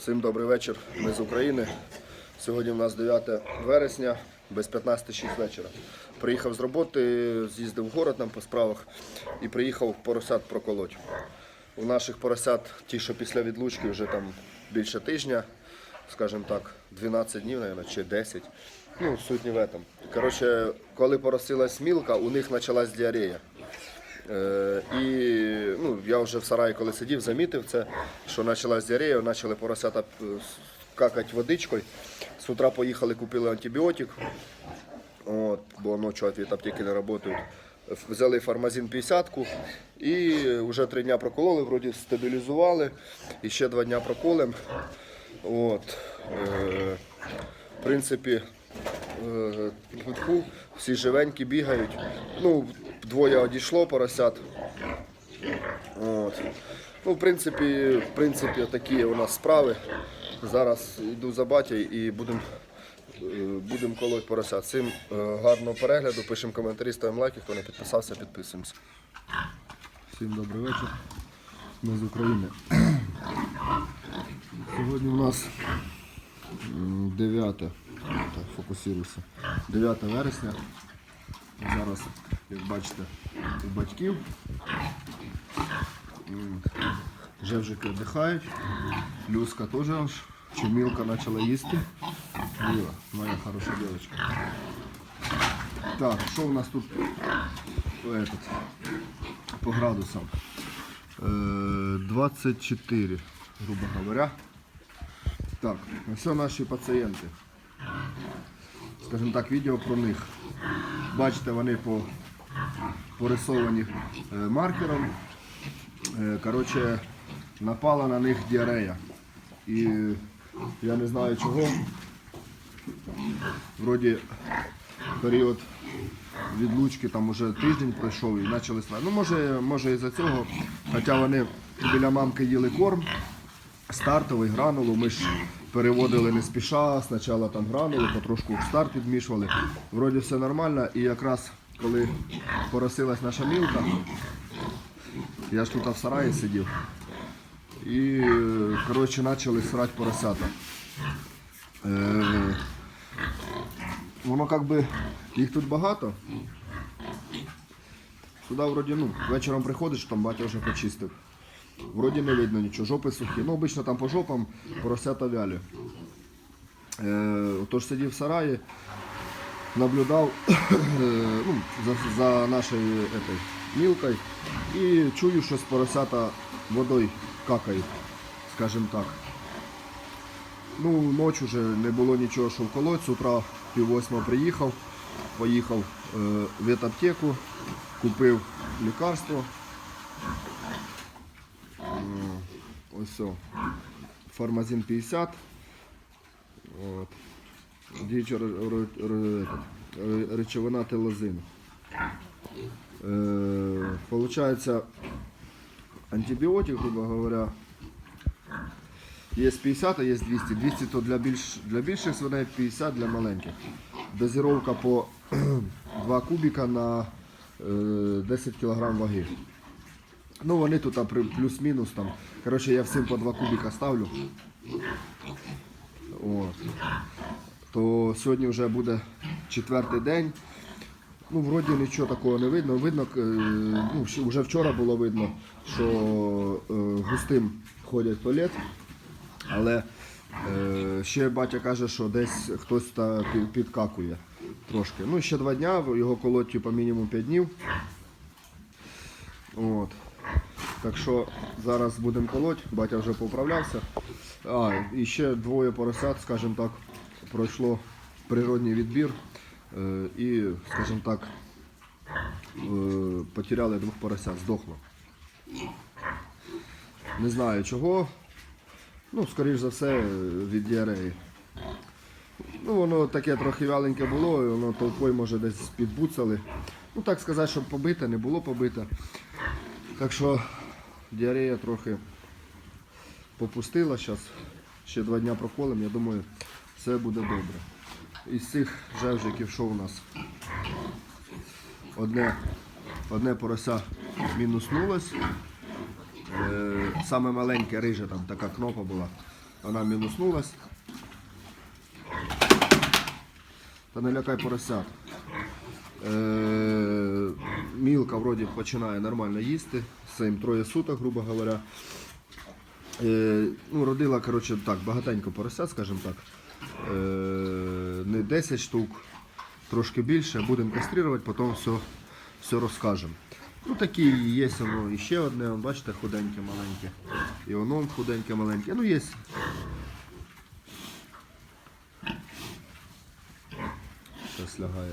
Всім добрий вечір. Ми з України. Сьогодні у нас 9 вересня, без 15.06 вечора. Приїхав з роботи, з'їздив в город нам по справах і приїхав поросят проколоть. У наших поросят, ті, що після відлучки, вже там більше тижня, скажімо так, 12 днів, мабуть, чи 10. Ну, суть не в этом. Коротше, коли поросилась мілка, у них почалась діарея. Е, і ну, я вже в сараї, коли сидів, замітив це, що почалась діарея, почали поросята е, какати водичкою. З утра поїхали, купили антибіотик, от, бо ночі від аптеки не працюють. Взяли фармазин 50 і вже три дні прокололи, вроді стабілізували. І ще два дні проколем. От, е, в принципі, е, всі живенькі бігають. Ну, двоє одійшло поросят. От. Ну, в принципі, в принципі, такі у нас справи. Зараз йду за батьком і будемо будем колоть поросят. Всім е, гарного перегляду, пишемо коментарі, ставимо лайки, хто не підписався, підписуємося. Всім добрий вечір. Ми з України. Сьогодні у нас 9, так, фокусируйся, 9 вересня. Зараз, як бачите, у батьків. Жевжики віддихають. Люська теж аж. Чумілка почала їсти. Мила, моя хороша дівчинка. Так, що у нас тут этот, по градусам? Е, 24, грубо говоря. Так, все наші пацієнти. Скажімо так, відео про них. Бачите, вони по порисовані е, маркером. Е, Коротше, напала на них діарея. І я не знаю чого. Вроді період відлучки там уже тиждень пройшов і почали слати. Ну може, може із-за цього. Хоча вони біля мамки їли корм, стартовий гранулу. Ми ж переводили не спіша, спочатку там гранулу, потрошку старт підмішували. Вроді все нормально. І якраз коли поросилась наша мілка, я ж тут в сараї сидів. І коротше почали срати поросята. Е, воно як би їх тут багато. Сюди вроді, ну, вечором приходиш, там батя вже почистив. Вроді не видно нічого, жопи сухі. Ну, обично там по жопам поросята вялі. Е, отож сидів в сараї, наблюдав е, ну, за, за нашою этой, мілкою і чую, що з поросята водою какають, скажімо так. Ну, ночь уже не було нічого, що вколоть. З утра пів восьмого приїхав, поїхав е, в ветаптеку, купив лікарство. М, Ось все. Фармазин 50. От. Діюча ре- ре- ре- ре- речовина телозин. Е, Получається антибіотик, грубо говоря, Є 50, а є 200. 200 то для, більш, для більших свиней, 50 для маленьких. Дозировка по 2 кубіка на е, 10 кг ваги. Ну вони тут плюс-мінус там. Коротше, я всім по 2 кубіка ставлю. От. То сьогодні вже буде четвертий день. Ну, вроді нічого такого не видно. Видно, е, ну, вже вчора було видно, що е, густим ходять в туалет. Але е, ще батя каже, що десь хтось підкакує трошки. Ну, ще два дня, його колоть типу, мінімум 5 днів. От. Так що зараз будемо колоть, батя вже поправлявся. А, і ще двоє поросят, скажімо так, пройшло природній відбір. Е, і, скажімо так, е, потеряли двох поросят, здохло. Не знаю чого. Ну, скоріш за все, від діареї. Ну, воно таке трохи вяленьке було, воно толпою може десь підбуцали. Ну, так сказати, щоб побите, не було побите. Так що діарея трохи попустила зараз. Ще два дня проколем, я думаю, все буде добре. Із цих жевжиків, що у нас? Одне, одне порося мінуснулось. Е, Саме маленьке риже, там така кнопа була. Вона мінуснулась. Та не лякай поросят. Е, мілка вроді починає нормально їсти. Це троє суток, грубо говоря. Е, ну, родила, коротше, так, багатенько поросят, скажімо так. Е, не 10 штук, трошки більше. Будемо каструвати, потім все, все розкажемо. Ну такі є воно ще одне, бачите, худеньке, маленьке. І воно худеньке, маленьке. Ну є. Зараз лягає.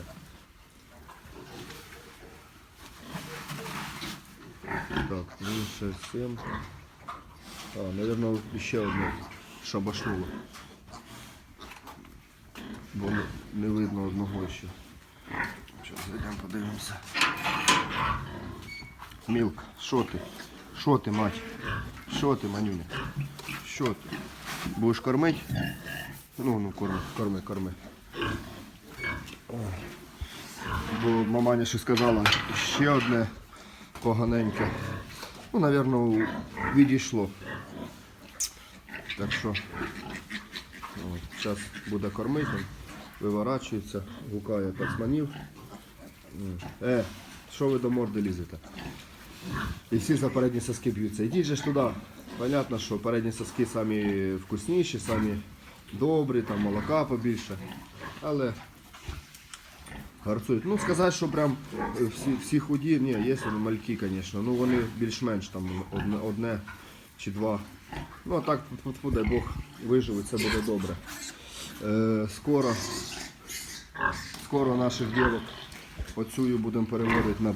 Так, ну 6, 7. А, наверное, ще одне шабашнуло. Бо не, видно одного ще. Зараз зайдемо, подивимося. Мілка, що ти? Що ти, мать? Що ти, манюня? Що ти? Будеш кормити? Ну, ну, корми, корми, корми. Бо маманя ще сказала, ще одне поганеньке. Ну, напевно, відійшло. Так що, зараз буде кормити, виворачується, гукає пацанів. М. Е, що ви до морди лізете? І всі за передні соски б'ються. Ідіть же ж туди. Понятно, що передні соски самі вкусніші, самі добрі, там молока побільше. Але гарцують. Ну, сказати, що прям е, всі, всі худі, ні, є мальки, звісно. Ну вони більш-менш там одне, одне чи два. Ну а так, дай Бог виживуть, це буде добре. Е, скоро, скоро наших дівок оцю будемо переводити на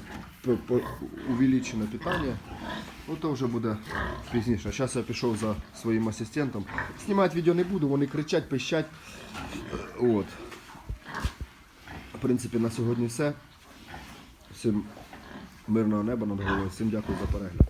увеличене питання. Ну то вже буде пізніше. Зараз я пішов за своїм асистентом. Знімати відео не буду, вони кричать, пищать. От. В принципі, на сьогодні все. Всім мирного неба над головою. Всім дякую за перегляд.